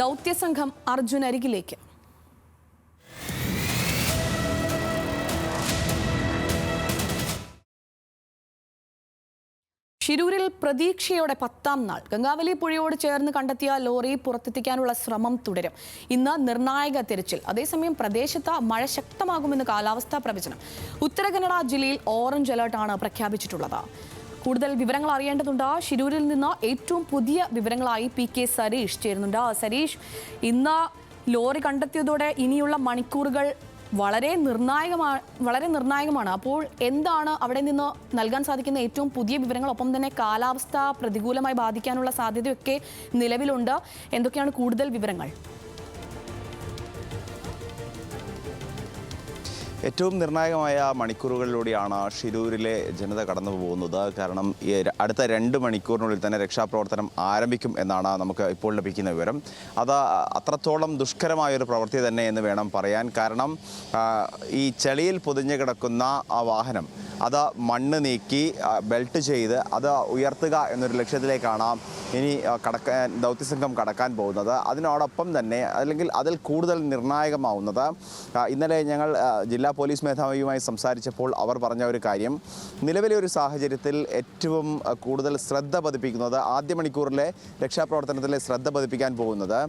ദൗത്യസംഘം അർജുൻ അരികിലേക്ക്. ഷിരൂരിൽ പ്രതീക്ഷയോടെ പത്താം നാൾ. ഗംഗാവലി പുഴയോട് ചേർന്ന് കണ്ടെത്തിയ ലോറി പുറത്തെത്തിക്കാനുള്ള ശ്രമം തുടരും. ഇന്ന് നിർണായക തിരച്ചിൽ. അതേസമയം പ്രദേശത്ത് മഴ ശക്തമാകുമെന്ന് കാലാവസ്ഥാ പ്രവചനം. ഉത്തര ജില്ലയിൽ ഓറഞ്ച് അലർട്ടാണ് പ്രഖ്യാപിച്ചിട്ടുള്ളത്. കൂടുതൽ വിവരങ്ങൾ അറിയേണ്ടതുണ്ട്. ഷിരൂരിൽ നിന്ന് ഏറ്റവും പുതിയ വിവരങ്ങളായി പി കെ സരീഷ് ചേരുന്നുണ്ട്. സരീഷ് ഇന്ന് ലോറി കണ്ടെത്തിയതോടെ ഇനിയുള്ള മണിക്കൂറുകൾ വളരെ നിർണായകമാണ് വളരെ നിർണായകമാണ്. അപ്പോൾ എന്താണ് അവിടെ നിന്ന് നൽകാൻ സാധിക്കുന്ന ഏറ്റവും പുതിയ വിവരങ്ങൾ? ഒപ്പം തന്നെ കാലാവസ്ഥ പ്രതികൂലമായി ബാധിക്കാനുള്ള സാധ്യതയൊക്കെ നിലവിലുണ്ട്. എന്തൊക്കെയാണ് കൂടുതൽ വിവരങ്ങൾ? ഏറ്റവും നിർണായകമായ മണിക്കൂറുകളിലൂടെയാണ് ഷിരൂരിലെ ജനത കടന്നു പോകുന്നത്. കാരണം അടുത്ത രണ്ട് മണിക്കൂറിനുള്ളിൽ തന്നെ രക്ഷാപ്രവർത്തനം ആരംഭിക്കും എന്നാണ് നമുക്ക് ഇപ്പോൾ ലഭിക്കുന്ന വിവരം. അത് അത്രത്തോളം ദുഷ്കരമായൊരു പ്രവൃത്തി തന്നെ എന്ന് വേണം പറയാൻ. കാരണം ഈ ചെളിയിൽ പൊതിഞ്ഞു കിടക്കുന്ന ആ വാഹനം അത് മണ്ണ് നീക്കി ബെൽറ്റ് ചെയ്ത് അത് ഉയർത്തുക എന്നൊരു ലക്ഷ്യത്തിലേക്കാണ് ഇനി കടക്കാൻ ദൗത്യസംഘം കടക്കാൻ പോകുന്നത്. അതിനോടൊപ്പം തന്നെ അല്ലെങ്കിൽ അതിൽ കൂടുതൽ നിർണായകമാവുന്നത് ഇന്നലെ ഞങ്ങൾ ജില്ലാ പോലീസ് മേധാവിയുമായി സംസാരിച്ചപ്പോൾ അവർ പറഞ്ഞ ഒരു കാര്യം. നിലവിലെ ഒരു സാഹചര്യത്തിൽ ഏറ്റവും കൂടുതൽ ശ്രദ്ധ പതിപ്പിക്കുന്നത് ആദ്യ മണിക്കൂറിലെ രക്ഷാപ്രവർത്തനത്തിലെ ശ്രദ്ധ പതിപ്പിക്കാൻ പോകുന്നത്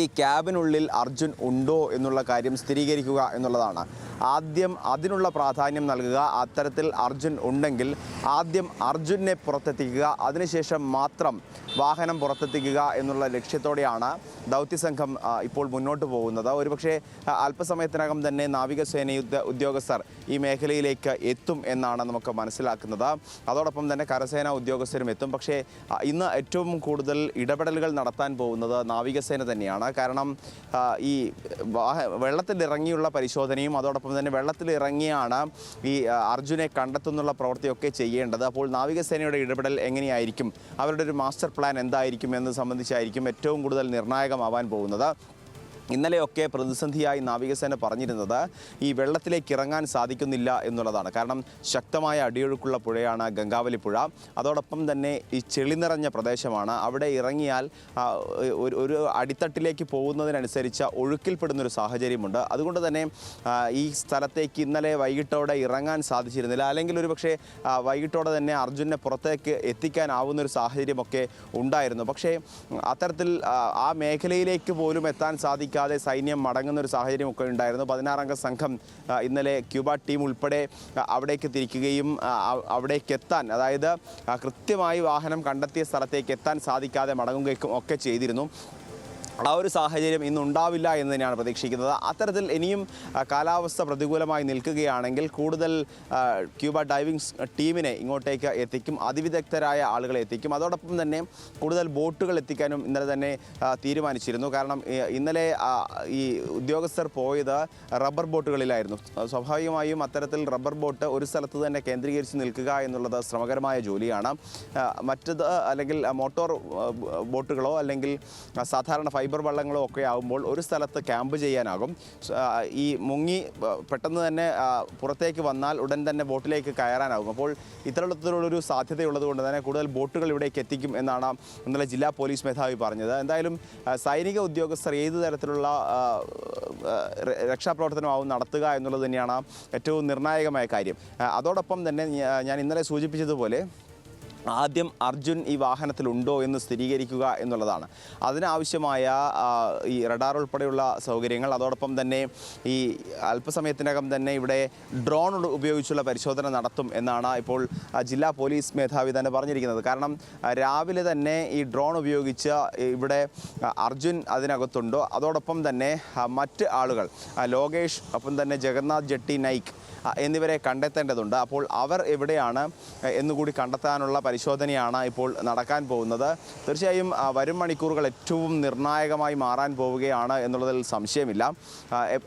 ഈ ക്യാബിനുള്ളിൽ അർജുൻ ഉണ്ടോ എന്നുള്ള കാര്യം സ്ഥിരീകരിക്കുക എന്നുള്ളതാണ്. ആദ്യം അതിനുള്ള പ്രാധാന്യം നൽകുക. അത്തരത്തിൽ അർജുൻ ഉണ്ടെങ്കിൽ ആദ്യം അർജുനെ പുറത്തെത്തിക്കുക. അതിനുശേഷം മാത്രം വാഹനം പുറത്തെത്തിക്കുക എന്നുള്ള ലക്ഷ്യത്തോടെയാണ് ദൗത്യസംഘം ഇപ്പോൾ മുന്നോട്ട് പോകുന്നത്. ഒരുപക്ഷെ അല്പസമയത്തിനകം തന്നെ നാവികസേന ഉദ്യോഗസ്ഥർ ഈ മേഖലയിലേക്ക് എത്തും എന്നാണ് നമുക്ക് മനസ്സിലാക്കുന്നത്. അതോടൊപ്പം തന്നെ കരസേന ഉദ്യോഗസ്ഥരും എത്തും. പക്ഷേ ഇന്ന് ഏറ്റവും കൂടുതൽ ഇടപെടലുകൾ നടത്താൻ പോകുന്നത് നാവികസേന തന്നെയാണ്. കാരണം ഈ വെള്ളത്തിലിറങ്ങിയുള്ള പരിശോധനയും അതോടൊപ്പം തന്നെ വെള്ളത്തിലിറങ്ങിയാണ് ഈ അർജുനെ കണ്ടെത്തുന്നുള്ള പ്രവൃത്തിയൊക്കെ ചെയ്യേണ്ടത്. അപ്പോൾ നാവികസേനയുടെ ഇടപെടൽ എങ്ങനെയായിരിക്കും? അവരുടെ ഒരു മാസ്റ്റർ പ്ലാൻ എന്തായിരിക്കും എന്ന് സംബന്ധിച്ചായിരിക്കും ഏറ്റവും കൂടുതൽ നിർണായകമാവാൻ പോകുന്നത്. ഇന്നലെയൊക്കെ പ്രതിസന്ധിയായി നാവികസേന പറഞ്ഞിരുന്നത് ഈ വെള്ളത്തിലേക്ക് ഇറങ്ങാൻ സാധിക്കുന്നില്ല എന്നുള്ളതാണ്. കാരണം ശക്തമായ അടിയൊഴുക്കുള്ള പുഴയാണ് ഗംഗാവലി പുഴ. അതോടൊപ്പം തന്നെ ഈ ചെളി നിറഞ്ഞ പ്രദേശമാണ്. അവിടെ ഇറങ്ങിയാൽ ഒരു അടിത്തട്ടിലേക്ക് പോകുന്നതിനനുസരിച്ച് ഒഴുക്കിൽപ്പെടുന്നൊരു സാഹചര്യമുണ്ട്. അതുകൊണ്ട് തന്നെ ഈ സ്ഥലത്തേക്ക് ഇന്നലെ വൈകിട്ടോടെ ഇറങ്ങാൻ സാധിച്ചിരുന്നില്ല. അല്ലെങ്കിൽ ഒരു പക്ഷേ വൈകിട്ടോടെ തന്നെ അർജുനെ പുറത്തേക്ക് എത്തിക്കാനാവുന്ന ഒരു സാഹചര്യമൊക്കെ ഉണ്ടായിരുന്നു. പക്ഷേ അത്തരത്തിൽ ആ, മേഖലയിലേക്ക് പോലും എത്താൻ സാധിക്കാതെ സൈന്യം മടങ്ങുന്ന ഒരു സാഹചര്യമൊക്കെ ഉണ്ടായിരുന്നു. പതിനാറംഗ സംഘം ഇന്നലെ ക്യൂബ ടീം ഉൾപ്പെടെ അവിടേക്ക് തിരിക്കുകയും അവിടേക്ക് എത്താൻ അതായത് കൃത്യമായി വാഹനം കണ്ടെത്തിയ സ്ഥലത്തേക്ക് എത്താൻ സാധിക്കാതെ മടങ്ങുകയും ഒക്കെ ചെയ്തിരുന്നു. ആ ഒരു സാഹചര്യം ഇന്നുണ്ടാവില്ല എന്ന് തന്നെയാണ് പ്രതീക്ഷിക്കുന്നത്. അത്തരത്തിൽ ഇനിയും കാലാവസ്ഥ പ്രതികൂലമായി നിൽക്കുകയാണെങ്കിൽ കൂടുതൽ ക്യൂബ ഡൈവിംഗ് ടീമിനെ ഇങ്ങോട്ടേക്ക് എത്തിക്കും അതിവിദഗ്ധരായ ആളുകളെ എത്തിക്കും. അതോടൊപ്പം തന്നെ കൂടുതൽ ബോട്ടുകൾ എത്തിക്കാനും ഇന്നലെ തന്നെ തീരുമാനിച്ചിരുന്നു. കാരണം ഇന്നലെ ഈ ഉദ്യോഗസ്ഥർ പോയത് റബ്ബർ ബോട്ടുകളിലായിരുന്നു. സ്വാഭാവികമായും അത്തരത്തിൽ റബ്ബർ ബോട്ട് ഒരു സ്ഥലത്ത് തന്നെ കേന്ദ്രീകരിച്ച് നിൽക്കുക എന്നുള്ളത് ശ്രമകരമായ ജോലിയാണ്. മറ്റത് അല്ലെങ്കിൽ മോട്ടോർ ബോട്ടുകളോ അല്ലെങ്കിൽ സാധാരണ സാധാരണ ഫൈബർ വള്ളങ്ങളോ ഒക്കെ ആകുമ്പോൾ ഒരു സ്ഥലത്ത് ക്യാമ്പ് ചെയ്യാനാകും. ഈ മുങ്ങി പെട്ടെന്ന് തന്നെ പുറത്തേക്ക് വന്നാൽ ഉടൻ തന്നെ ബോട്ടിലേക്ക് കയറാനാകും. അപ്പോൾ ഇത്തരത്തിലുള്ളൊരു സാധ്യതയുള്ളത് കൊണ്ട് തന്നെ കൂടുതൽ ബോട്ടുകൾ ഇവിടേക്ക് എത്തിക്കും എന്നാണ് ഇന്നലെ ജില്ലാ പോലീസ് മേധാവി പറഞ്ഞത്. എന്തായാലും സൈനിക ഉദ്യോഗസ്ഥർ ഏത് തരത്തിലുള്ള രക്ഷാപ്രവർത്തനമാവും നടത്തുക എന്നുള്ളത് തന്നെയാണ് ഏറ്റവും നിർണായകമായ കാര്യം. അതോടൊപ്പം തന്നെ ഞാൻ ഇന്നലെ സൂചിപ്പിച്ചതുപോലെ ആദ്യം അർജുൻ ഈ വാഹനത്തിലുണ്ടോ എന്ന് സ്ഥിരീകരിക്കുക എന്നുള്ളതാണ്. അതിനാവശ്യമായ ഈ റഡാർ ഉൾപ്പെടെയുള്ള സൗകര്യങ്ങൾ അതോടൊപ്പം തന്നെ ഈ അല്പസമയത്തിനകം തന്നെ ഇവിടെ ഡ്രോൺ ഉപയോഗിച്ചുള്ള പരിശോധന നടത്തും എന്നാണ് ഇപ്പോൾ ജില്ലാ പോലീസ് മേധാവി തന്നെ പറഞ്ഞിരിക്കുന്നത്. കാരണം രാവിലെ തന്നെ ഈ ഡ്രോൺ ഉപയോഗിച്ച് ഇവിടെ അർജുൻ അതിനകത്തുണ്ടോ? അതോടൊപ്പം തന്നെ മറ്റ് ആളുകൾ ലോകേഷ് ഒപ്പം തന്നെ ജഗന്നാഥ് ജെട്ടി നൈക്ക് എന്നിവരെ കണ്ടെത്തേണ്ടതുണ്ട്. അപ്പോൾ അവർ എവിടെയാണ് എന്നുകൂടി കണ്ടെത്താനുള്ള പരിശോധനയാണ് ഇപ്പോൾ നടക്കാൻ പോകുന്നത്. തീർച്ചയായും വരും മണിക്കൂറുകൾ ഏറ്റവും നിർണായകമായി മാറാൻ പോവുകയാണ് എന്നുള്ളതിൽ സംശയമില്ല.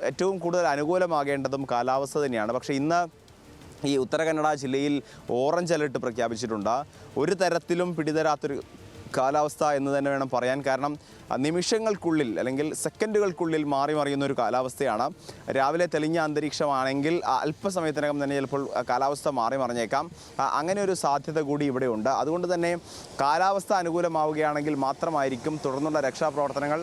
ഏറ്റവും കൂടുതൽ അനുകൂലമാകേണ്ടതും കാലാവസ്ഥ തന്നെയാണ്. പക്ഷേ ഇന്ന് ഈ ഉത്തര കന്നഡ ജില്ലയിൽ ഓറഞ്ച് അലർട്ട് പ്രഖ്യാപിച്ചിട്ടുണ്ട്. ഒരു തരത്തിലും പിടിതരാത്തൊരു കാലാവസ്ഥ എന്ന് തന്നെ വേണം പറയാൻ. കാരണം നിമിഷങ്ങൾക്കുള്ളിൽ അല്ലെങ്കിൽ സെക്കൻഡുകൾക്കുള്ളിൽ മാറി മറിയുന്ന ഒരു കാലാവസ്ഥയാണ്. രാവിലെ തെളിഞ്ഞ അന്തരീക്ഷമാണെങ്കിൽ അല്പസമയത്തിനകം തന്നെ ചിലപ്പോൾ കാലാവസ്ഥ മാറി മറിഞ്ഞേക്കാം. അങ്ങനെ ഒരു സാധ്യത കൂടി ഇവിടെ ഉണ്ട് അതുകൊണ്ട് തന്നെ കാലാവസ്ഥ അനുകൂലമാവുകയാണെങ്കിൽ മാത്രമായിരിക്കും തുടർന്നുള്ള രക്ഷാപ്രവർത്തനങ്ങൾ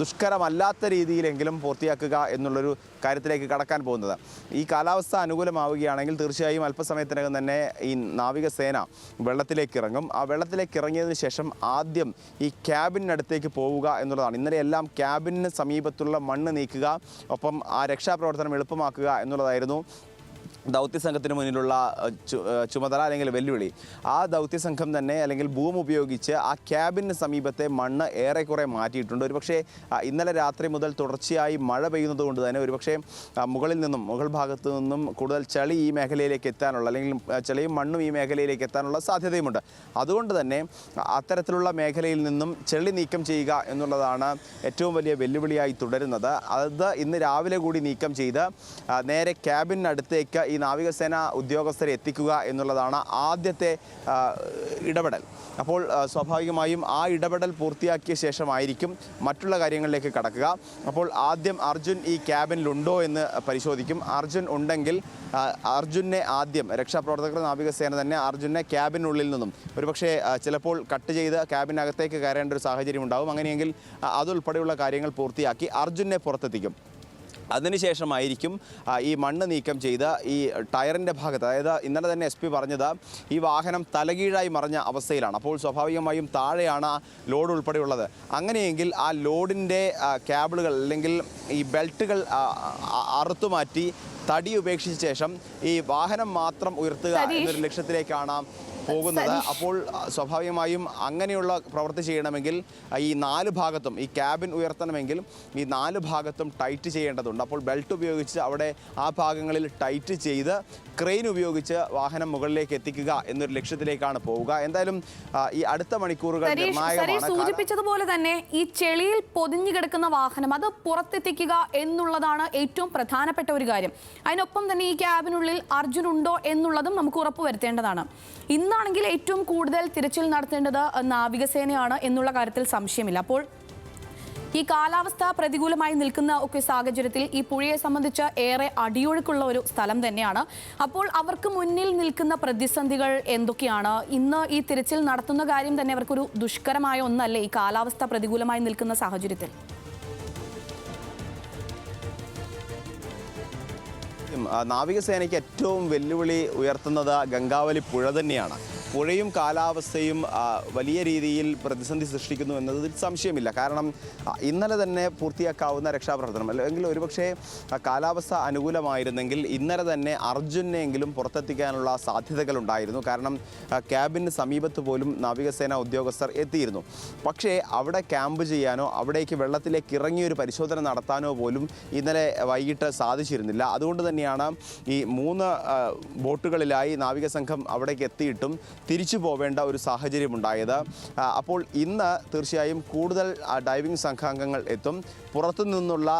ദുഷ്കരമല്ലാത്ത രീതിയിലെങ്കിലും പൂർത്തിയാക്കുക എന്നുള്ളൊരു കാര്യത്തിലേക്ക് കടക്കാൻ പോകുന്നത്. ഈ കാലാവസ്ഥ അനുകൂലമാവുകയാണെങ്കിൽ തീർച്ചയായും അല്പസമയത്തിനകം തന്നെ ഈ നാവികസേന വെള്ളത്തിലേക്ക് ഇറങ്ങും ആ വെള്ളത്തിലേക്ക് ഇറങ്ങിയതിന് ശേഷം ആദ്യം ഈ ക്യാബിനടുത്തേക്ക് പോവുക എന്നുള്ളതാണ്. ഇന്നലെ എല്ലാം ക്യാബിന് സമീപത്തുള്ള മണ്ണ് നീക്കുക ഒപ്പം ആ രക്ഷാപ്രവർത്തനം എളുപ്പമാക്കുക എന്നുള്ളതായിരുന്നു. ദൗത്യസംഘത്തിന് മുന്നിലുള്ള അഹ്, ചുമതല അല്ലെങ്കിൽ വെല്ലുവിളി. ആ ദൗത്യ ദൗത്യസംഘം തന്നെ അല്ലെങ്കിൽ ഭൂമി ഉപയോഗിച്ച് ആ ക്യാബിന് സമീപത്തെ മണ്ണ് ഏറെക്കുറെ മാറ്റിയിട്ടുണ്ട്. ഒരുപക്ഷെ ഇന്നലെ രാത്രി മുതൽ തുടർച്ചയായി മഴ പെയ്യുന്നത് കൊണ്ട് തന്നെ ഒരുപക്ഷെ മുകളിൽ നിന്നും മുകൾ ഭാഗത്ത് നിന്നും കൂടുതൽ ചളി ഈ മേഖലയിലേക്ക് എത്താനുള്ള അല്ലെങ്കിൽ ചെളിയും മണ്ണും ഈ മേഖലയിലേക്ക് എത്താനുള്ള സാധ്യതയുമുണ്ട്. അതുകൊണ്ട് തന്നെ അത്തരത്തിലുള്ള മേഖലയിൽ നിന്നും ചെളി നീക്കം ചെയ്യുക എന്നുള്ളതാണ് ഏറ്റവും വലിയ വെല്ലുവിളിയായി തുടരുന്നത്. അത് ഇന്ന് രാവിലെ കൂടി നീക്കം ചെയ്ത് നേരെ ക്യാബിനടുത്തേക്ക് ഈ നാവികസേന ഉദ്യോഗസ്ഥരെ എത്തിക്കുക എന്നുള്ളതാണ് ആദ്യത്തെ ഇടപെടൽ. അപ്പോൾ സ്വാഭാവികമായും ആ ഇടപെടൽ പൂർത്തിയാക്കിയ ശേഷമായിരിക്കും മറ്റുള്ള കാര്യങ്ങളിലേക്ക് കടക്കുക. അപ്പോൾ ആദ്യം അർജുൻ ഈ ക്യാബിനിലുണ്ടോ എന്ന് പരിശോധിക്കും. അർജുൻ ഉണ്ടെങ്കിൽ അർജുനെ ആദ്യം രക്ഷാപ്രവർത്തകർ നാവികസേന തന്നെ അർജുനെ ക്യാബിനുള്ളിൽ നിന്നും ഒരുപക്ഷെ ചിലപ്പോൾ കട്ട് ചെയ്ത് ക്യാബിനകത്തേക്ക് കയറേണ്ട ഒരു സാഹചര്യം ഉണ്ടാവും അങ്ങനെയെങ്കിൽ അതുൾപ്പെടെയുള്ള കാര്യങ്ങൾ പൂർത്തിയാക്കി അർജുനെ പുറത്തെത്തിക്കും. അതിനുശേഷമായിരിക്കും ഈ മണ്ണ് നീക്കം ചെയ്ത് ഈ ടയറിന്റെ ഭാഗത്ത് അതായത് ഇന്നലെ തന്നെ എസ് പി പറഞ്ഞത് ഈ വാഹനം തലകീഴായി മറിഞ്ഞ അവസ്ഥയിലാണ്. അപ്പോൾ സ്വാഭാവികമായും താഴെയാണ് ലോഡ് ഉൾപ്പെടെയുള്ളത്. അങ്ങനെയെങ്കിൽ ആ ലോഡിന്റെ ക്യാബിളുകൾ അല്ലെങ്കിൽ ഈ ബെൽറ്റുകൾ അറുത്തുമാറ്റി തടി ഉപേക്ഷിച്ച ശേഷം ഈ വാഹനം മാത്രം ഉയർത്തുക എന്നൊരു ലക്ഷ്യത്തിലേക്കാണ് പോകുന്നത്. അപ്പോൾ സ്വാഭാവികമായും അങ്ങനെയുള്ള പ്രവൃത്തി ചെയ്യണമെങ്കിൽ ഈ നാല് ഭാഗത്തും ഈ ക്യാബിൻ ഉയർത്തണമെങ്കിൽ ഈ നാല് ഭാഗത്തും ടൈറ്റ് ചെയ്യേണ്ടതുണ്ട്. അപ്പോൾ ബെൽറ്റ് ഉപയോഗിച്ച് അവിടെ ആ ഭാഗങ്ങളിൽ ടൈറ്റ് ചെയ്ത് ക്രെയിൻ ഉപയോഗിച്ച് വാഹനം മുകളിലേക്ക് എത്തിക്കുക എന്നൊരു ലക്ഷ്യത്തിലേക്കാണ് പോവുക. എന്തായാലും ഈ അടുത്ത മണിക്കൂറുകൾ സൂചിപ്പിച്ചതുപോലെ തന്നെ ഈ ചെളിയിൽ പൊതിഞ്ഞു കിടക്കുന്ന വാഹനം അത് പുറത്തെത്തിക്കുക എന്നുള്ളതാണ് ഏറ്റവും പ്രധാനപ്പെട്ട ഒരു കാര്യം. അതിനൊപ്പം തന്നെ ഈ ക്യാബിനുള്ളിൽ അർജുൻ ഉണ്ടോ എന്നുള്ളതും നമുക്ക് ഉറപ്പുവരുത്തേണ്ടതാണ് ഇന്നാണെങ്കിൽ ഏറ്റവും കൂടുതൽ തിരച്ചിൽ നടത്തേണ്ടത് നാവികസേനയാണ് എന്നുള്ള കാര്യത്തിൽ സംശയമില്ല. അപ്പോൾ ഈ കാലാവസ്ഥ പ്രതികൂലമായി നിൽക്കുന്ന ഒക്കെ സാഹചര്യത്തിൽ ഈ പുഴയെ സംബന്ധിച്ച് ഏറെ അടിയൊഴുക്കുള്ള ഒരു സ്ഥലം തന്നെയാണ്. അപ്പോൾ അവർക്ക് മുന്നിൽ നിൽക്കുന്ന പ്രതിസന്ധികൾ എന്തൊക്കെയാണ്? ഇന്ന് ഈ തിരച്ചിൽ നടത്തുന്ന കാര്യം തന്നെ അവർക്കൊരു ദുഷ്കരമായ ഒന്നല്ലേ ഈ കാലാവസ്ഥ പ്രതികൂലമായി നിൽക്കുന്ന സാഹചര്യത്തിൽ? നാവികസേനയ്ക്ക് ഏറ്റവും വെല്ലുവിളി ഉയർത്തുന്നത് ഗംഗാവലി പുഴ തന്നെയാണ്. പുഴയും കാലാവസ്ഥയും വലിയ രീതിയിൽ പ്രതിസന്ധി സൃഷ്ടിക്കുന്നു എന്നതിൽ സംശയമില്ല. കാരണം ഇന്നലെ തന്നെ പൂർത്തിയാക്കാവുന്ന രക്ഷാപ്രവർത്തനം അല്ലെങ്കിൽ ഒരുപക്ഷെ കാലാവസ്ഥ അനുകൂലമായിരുന്നെങ്കിൽ ഇന്നലെ തന്നെ അർജുനെങ്കിലും പുറത്തെത്തിക്കാനുള്ള സാധ്യതകളുണ്ടായിരുന്നു കാരണം ക്യാബിന് സമീപത്ത് പോലും നാവികസേന ഉദ്യോഗസ്ഥർ എത്തിയിരുന്നു. പക്ഷേ അവിടെ ക്യാമ്പ് ചെയ്യാനോ അവിടേക്ക് വെള്ളത്തിലേക്ക് ഇറങ്ങി ഒരു പരിശോധന നടത്താനോ പോലും ഇന്നലെ വൈകിട്ട് സാധിച്ചിരുന്നില്ല. അതുകൊണ്ട് തന്നെയാണ് ഈ മൂന്ന് ബോട്ടുകളിലായി നാവിക സംഘം അവിടേക്ക് എത്തിയിട്ടും തിരിച്ചു പോവേണ്ട ഒരു സാഹചര്യം ഉണ്ടായത് അപ്പോൾ ഇന്ന് തീർച്ചയായും കൂടുതൽ ഡൈവിംഗ് സംഘാംഗങ്ങൾ എത്തും. പുറത്തു നിന്നുള്ള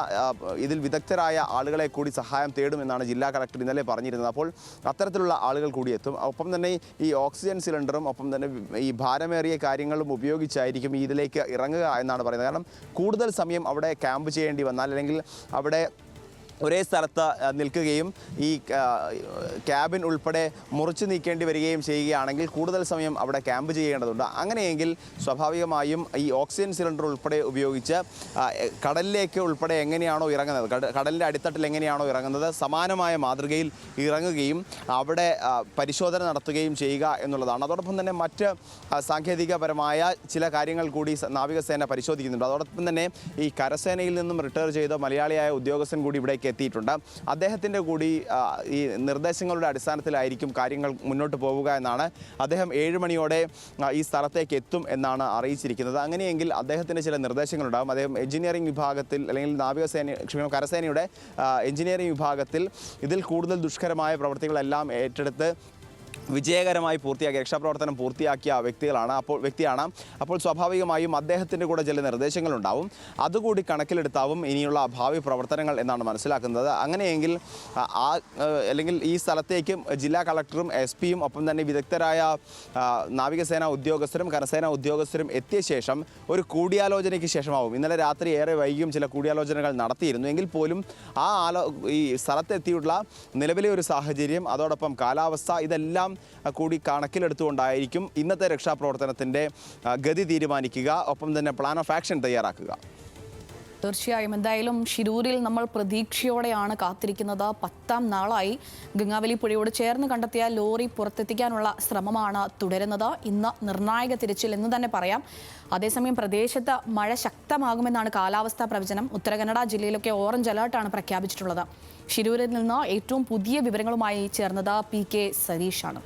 ഇതിൽ വിദഗ്ധരായ ആളുകളെ കൂടി സഹായം തേടുമെന്നാണ് ജില്ലാ കളക്ടർ ഇന്നലെ പറഞ്ഞിരുന്നത്. അപ്പോൾ അത്തരത്തിലുള്ള ആളുകൾ കൂടി എത്തും. ഒപ്പം തന്നെ ഈ ഓക്സിജൻ സിലിണ്ടറും ഒപ്പം തന്നെ ഈ ഭാരമേറിയ കാര്യങ്ങളും ഉപയോഗിച്ചായിരിക്കും ഇതിലേക്ക് ഇറങ്ങുക എന്നാണ് പറയുന്നത്. കാരണം കൂടുതൽ സമയം അവിടെ ക്യാമ്പ് ചെയ്യേണ്ടി വന്നാൽ അല്ലെങ്കിൽ അവിടെ ഒരേ സ്ഥലത്ത് നിൽക്കുകയും ഈ ക്യാബിൻ ഉൾപ്പെടെ മുറിച്ചു നീക്കേണ്ടി വരികയും ചെയ്യുകയാണെങ്കിൽ കൂടുതൽ സമയം അവിടെ ക്യാമ്പ് ചെയ്യേണ്ടതുണ്ട്. അങ്ങനെയെങ്കിൽ സ്വാഭാവികമായും ഈ ഓക്സിജൻ സിലിണ്ടർ ഉൾപ്പെടെ ഉപയോഗിച്ച് കടലിലേക്ക് ഉൾപ്പെടെ എങ്ങനെയാണോ ഇറങ്ങുന്നത് കട- കടലിന്റെ അടിത്തട്ടിൽ എങ്ങനെയാണോ ഇറങ്ങുന്നത് സമാനമായ മാതൃകയിൽ ഇറങ്ങുകയും അവിടെ പരിശോധന നടത്തുകയും ചെയ്യുക എന്നുള്ളതാണ്. അതോടൊപ്പം തന്നെ മറ്റ് സാങ്കേതികപരമായ ചില കാര്യങ്ങൾ കൂടി നാവികസേന പരിശോധിക്കുന്നുണ്ട്. അതോടൊപ്പം തന്നെ ഈ കരസേനയിൽ നിന്നും റിട്ടയർ ചെയ്ത മലയാളിയായ ഉദ്യോഗസ്ഥൻ കൂടി ഇവിടേക്ക് എത്തിയിട്ടുണ്ട്. അദ്ദേഹത്തിന്റെ കൂടി ഈ നിർദ്ദേശങ്ങളുടെ അടിസ്ഥാനത്തിലായിരിക്കും കാര്യങ്ങൾ മുന്നോട്ട് പോവുക എന്നാണ് അദ്ദേഹം ഏഴ് മണിയോടെ ഈ സ്ഥലത്തേക്ക് എത്തും എന്നാണ് അറിയിച്ചിരിക്കുന്നത്. അങ്ങനെയെങ്കിൽ അദ്ദേഹത്തിന്റെ ചില നിർദ്ദേശങ്ങളുണ്ടാകും അദ്ദേഹം എഞ്ചിനീയറിംഗ് വിഭാഗത്തിൽ അല്ലെങ്കിൽ നാവികസേന ക്ഷമിക്കണം കരസേനയുടെ എഞ്ചിനീയറിംഗ് വിഭാഗത്തിൽ ഇതിൽ കൂടുതൽ ദുഷ്കരമായ പ്രവൃത്തികളെല്ലാം ഏറ്റെടുത്ത് വിജയകരമായി പൂർത്തിയാക്കി രക്ഷാപ്രവർത്തനം പൂർത്തിയാക്കിയ വ്യക്തികളാണ് അപ്പോൾ വ്യക്തിയാണ്. അപ്പോൾ സ്വാഭാവികമായും അദ്ദേഹത്തിന്റെ കൂടെ ചില നിർദ്ദേശങ്ങളുണ്ടാവും. അതുകൂടി കണക്കിലെടുത്താവും ഇനിയുള്ള ഭാവി പ്രവർത്തനങ്ങൾ എന്നാണ് മനസ്സിലാക്കുന്നത്. അങ്ങനെയെങ്കിൽ ആ, അല്ലെങ്കിൽ ഈ സ്ഥലത്തേക്ക് ജില്ലാ കളക്ടറും എസ് പിയും ഒപ്പം തന്നെ വിദഗ്ധരായ നാവികസേന ഉദ്യോഗസ്ഥരും കരസേന ഉദ്യോഗസ്ഥരും എത്തിയ ശേഷം ഒരു കൂടിയാലോചനയ്ക്ക് ശേഷമാവും. ഇന്നലെ രാത്രി ഏറെ വൈകിയും ചില കൂടിയാലോചനകൾ നടത്തിയിരുന്നു. എങ്കിൽ പോലും ആ ആലോ ഈ സ്ഥലത്തെത്തിയുള്ള നിലവിലെ ഒരു സാഹചര്യം അതോടൊപ്പം കാലാവസ്ഥ ഇതെല്ലാം കൂടി കണക്കിലെടുത്തുകൊണ്ടായിരിക്കും ഇന്നത്തെ രക്ഷാപ്രവർത്തനത്തിന്റെ ഗതി തീരുമാനിക്കുക. ഒപ്പം തന്നെ പ്ലാൻ ഓഫ് ആക്ഷൻ തയ്യാറാക്കുക. തീർച്ചയായും. എന്തായാലും ഷിരൂരിൽ നമ്മൾ പ്രതീക്ഷയോടെയാണ് കാത്തിരിക്കുന്നത്. പത്താം നാളായി ഗംഗാവലി പുഴയോട് ചേർന്ന് കണ്ടെത്തിയ ലോറി പുറത്തെത്തിക്കാനുള്ള ശ്രമമാണ് തുടരുന്നത്. ഇന്ന് നിർണായക തിരച്ചിൽ എന്ന് തന്നെ പറയാം. അതേസമയം പ്രദേശത്ത് മഴ ശക്തമാകുമെന്നാണ് കാലാവസ്ഥാ പ്രവചനം. ഉത്തര കന്നഡ ജില്ലയിലൊക്കെ ഓറഞ്ച് അലേർട്ടാണ് പ്രഖ്യാപിച്ചിട്ടുള്ളത്. ഷിരൂരിൽ നിന്ന് ഏറ്റവും പുതിയ വിവരങ്ങളുമായി ചേർന്നത് പി കെ സതീഷാണ്